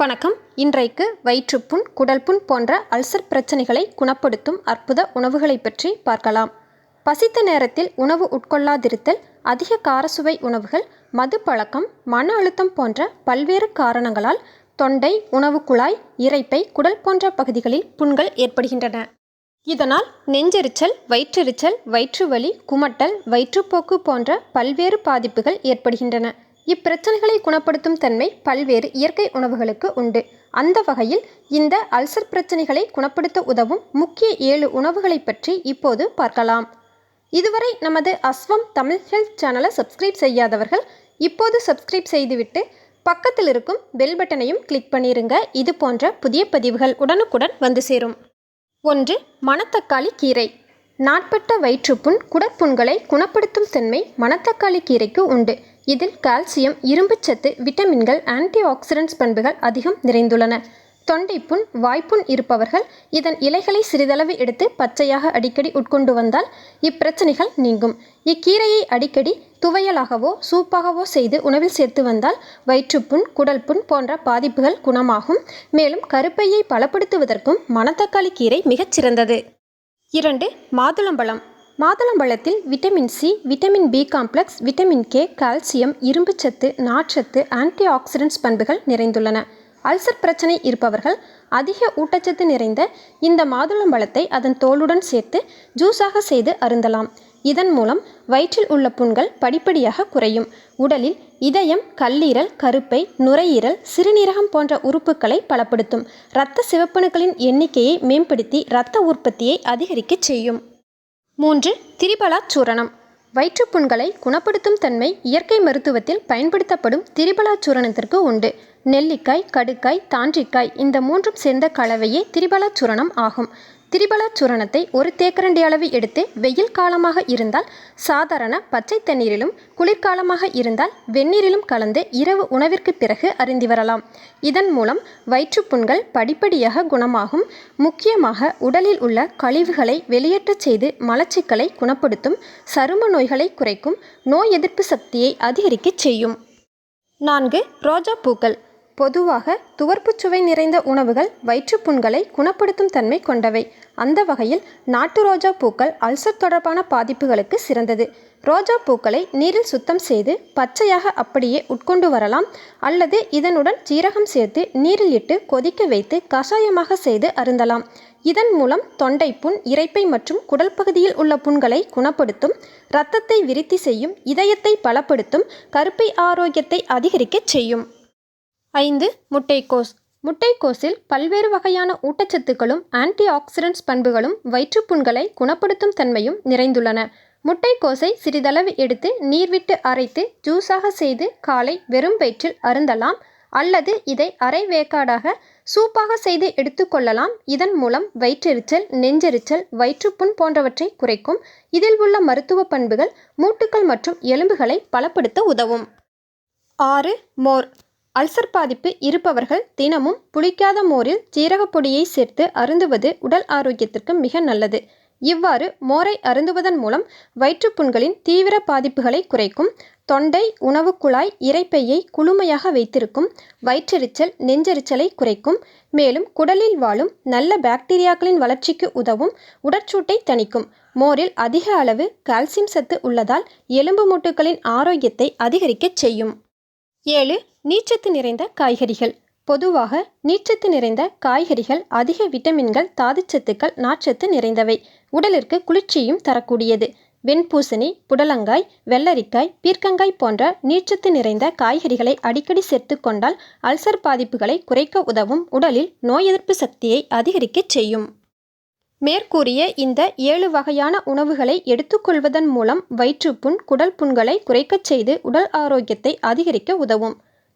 வணக்கம். இன்றைக்கு வயிற்றுப்புண் குடல்புண் போன்ற அல்சர் பிரச்சனைகளை குணப்படுத்தும் அற்புத உணவுகளை பற்றி பார்க்கலாம். பசித்த நேரத்தில் உணவு உட்கொள்ளாதிருத்தல் அதிக காரசுவை உணவுகள் மது பழக்கம் மன அழுத்தம் போன்ற பல்வேறு காரணங்களால் தொண்டை உணவு குழாய் இரைப்பை குடல் போன்ற பகுதிகளில் புண்கள் ஏற்படுகின்றன. இதனால் நெஞ்செரிச்சல் வயிற்றெரிச்சல் வயிற்றுவலி குமட்டல் வயிற்றுப்போக்கு போன்ற பல்வேறு பாதிப்புகள் ஏற்படுகின்றன. இப்பிரச்சனைகளை குணப்படுத்தும் தன்மை பல்வேறு இயற்கை உணவுகளுக்கு உண்டு. அந்த வகையில் இந்த அல்சர் பிரச்சனைகளை குணப்படுத்த உதவும் முக்கிய ஏழு உணவுகளை பற்றி இப்போது பார்க்கலாம். இதுவரை நமது அஸ்வம் தமிழ் ஹெல்த் சேனலை சப்ஸ்கிரைப் செய்யாதவர்கள் இப்போது சப்ஸ்கிரைப் செய்துவிட்டு பக்கத்தில் இருக்கும் பெல் பட்டனையும் கிளிக் பண்ணிருங்க. இது போன்ற புதிய பதிவுகள் உடனுக்குடன் வந்து சேரும். ஒன்று மணத்தக்காளி கீரை. நாட்பட்ட வயிற்றுப்புண் குடற்புண்களை குணப்படுத்தும் தன்மை மணத்தக்காளி கீரைக்கு உண்டு. இதில் கால்சியம் இரும்புச்சத்து விட்டமின்கள் ஆன்டி ஆக்சிடென்ட்ஸ் பண்புகள் அதிகம் நிறைந்துள்ளன. தொண்டைப்புண் வாய்ப்புண் இருப்பவர்கள் இதன் இலைகளை சிறிதளவு எடுத்து பச்சையாக அடிக்கடி உட்கொண்டு வந்தால் இப்பிரச்சனைகள் நீங்கும். இக்கீரையை அடிக்கடி துவையலாகவோ சூப்பாகவோ செய்து உணவில் சேர்த்து வந்தால் வயிற்றுப்புண் குடல்புண் போன்ற பாதிப்புகள் குணமாகும். மேலும் கருப்பையை பலப்படுத்துவதற்கும் மணத்தக்காளி கீரை மிகச் சிறந்தது இரண்டு மாதுளம்பழம். மாதுளம்பழத்தில் vitamin C vitamin B complex vitamin K calcium இரும்புச்சத்து நார்ச்சத்து ஆன்டி ஆக்சிடென்ட்ஸ் பண்புகள் நிறைந்துள்ளன. அல்சர் பிரச்சனை இருப்பவர்கள் அதிக ஊட்டச்சத்து நிறைந்த இந்த மாதுளம்பழத்தை அதன் தோலுடன் சேர்த்து ஜூஸாக செய்து அருந்தலாம். இதன் மூலம் வயிற்றில் உள்ள புண்கள் படிப்படியாக குறையும். உடலில் இதயம் கல்லீரல் கருப்பை நுரையீரல் சிறுநீரகம் போன்ற உறுப்புகளை பலப்படுத்தும். இரத்த சிவப்பணுக்களின் எண்ணிக்கையை மேம்படுத்தி இரத்த உற்பத்தியை அதிகரிக்கச் செய்யும். மூன்று திரிபலா சூரணம். வயிற்றுப்புண்களை குணப்படுத்தும் தன்மை இயற்கை மருத்துவத்தில் பயன்படுத்தப்படும் திரிபலா சூரணத்திற்கு உண்டு. நெல்லிக்காய் கடுக்காய் தாண்டிக்காய் இந்த மூன்றும் சேர்ந்த கலவையே திரிபலா சூரணம் ஆகும். திரிபல சூரணத்தை ஒரு தேக்கரண்டி அளவு எடுத்து வெயில் காலமாக இருந்தால் சாதாரண பச்சை தண்ணீரிலும் குளிர்காலமாக இருந்தால் வெந்நீரிலும் கலந்து இரவு உணவிற்கு பிறகு அருந்தி வரலாம். இதன் மூலம் வயிற்றுப்புண்கள் படிப்படியாக குணமாகும். முக்கியமாக உடலில் உள்ள கழிவுகளை வெளியேற்றச் செய்து மலச்சிக்கலை குணப்படுத்தும் சரும நோய்களை குறைக்கும் நோய் எதிர்ப்பு சக்தியை அதிகரிக்கச் செய்யும். நான்கு ரோஜா பூக்கள் பொதுவாக துவர்ப்புச் சுவை நிறைந்த உணவுகள் வயிற்றுப்புண்களை குணப்படுத்தும் தன்மை கொண்டவை. அந்த வகையில் நாட்டு ரோஜா பூக்கள் அல்சர் தொடர்பான பாதிப்புகளுக்கு சிறந்தது. ரோஜா பூக்களை நீரில் சுத்தம் செய்து பச்சையாக அப்படியே உட்கொண்டு வரலாம் அல்லது இதனுடன் சீரகம் சேர்த்து நீரில் இட்டு கொதிக்க வைத்து கஷாயமாக செய்து அருந்தலாம். இதன் மூலம் தொண்டை புண் இரைப்பை மற்றும் குடல் பகுதியில் உள்ள புண்களை குணப்படுத்தும் இரத்தத்தை விருத்தி செய்யும் இதயத்தை பலப்படுத்தும் கருப்பை ஆரோக்கியத்தை அதிகரிக்கச் செய்யும். ஐந்து முட்டைக்கோஸ். முட்டைக்கோஸில் பல்வேறு வகையான ஊட்டச்சத்துக்களும் ஆன்டி ஆக்சிடென்ட்ஸ் பண்புகளும் வயிற்றுப்புண்களை குணப்படுத்தும் தன்மையும் நிறைந்துள்ளன. முட்டைக்கோஸை சிறிதளவு எடுத்து நீர் விட்டு அரைத்து ஜூஸாக செய்து காலை வெறும் வயிற்றில் அருந்தலாம் அல்லது இதை அரை வேக்காடாக சூப்பாக செய்து எடுத்துக்கொள்ளலாம் இதன் மூலம் வயிற்றெரிச்சல் நெஞ்செரிச்சல் வயிற்றுப்புண் போன்றவற்றை குறைக்கும். இதில் உள்ள மருத்துவ பண்புகள் மூட்டுக்கள் மற்றும் எலும்புகளை பலப்படுத்த உதவும். ஆறு மோர். அல்சர் பாதிப்பு இருப்பவர்கள் தினமும் புளிக்காத மோரில் ஜீரகப்பொடியை சேர்த்து அருந்துவது உடல் ஆரோக்கியத்திற்கு மிக நல்லது. இவ்வாறு மோரை அருந்துவதன் மூலம் வயிற்றுப்புண்களின் தீவிர பாதிப்புகளை குறைக்கும் தொண்டை உணவு குழாய் இரைப்பையை குளுமையாக வைத்திருக்கும் வயிற்றெரிச்சல் நெஞ்செரிச்சலை குறைக்கும் மேலும் குடலில் வாழும் நல்ல பாக்டீரியாக்களின் வளர்ச்சிக்கு உதவும் உடற்சூட்டை தணிக்கும். மோரில் அதிக அளவு கால்சியம் சத்து உள்ளதால் எலும்பு மூட்டுகளின் ஆரோக்கியத்தை அதிகரிக்கச் செய்யும். ஏழு நீச்சத்து நிறைந்த காய்கறிகள். பொதுவாக நீச்சத்து நிறைந்த காய்கறிகள் அதிக விட்டமின்கள் தாதுச்சத்துக்கள் நார்ச்சத்து நிறைந்தவை. உடலிற்கு குளிர்ச்சியும் தரக்கூடியது. வெண்பூசணி புடலங்காய் வெள்ளரிக்காய் பீர்க்கங்காய் போன்ற நீர்ச்சத்து நிறைந்த காய்கறிகளை அடிக்கடி சேர்த்து கொண்டால் அல்சர் பாதிப்புகளை குறைக்க உதவும். உடலில் நோய் எதிர்ப்பு சக்தியை அதிகரிக்கச் செய்யும். மேற்கூறிய இந்த ஏழு வகையான உணவுகளை எடுத்துக்கொள்வதன் மூலம் வயிற்றுப்புண் குடல் புண்களை குறைக்கச் செய்து உடல் ஆரோக்கியத்தை அதிகரிக்க உதவும்.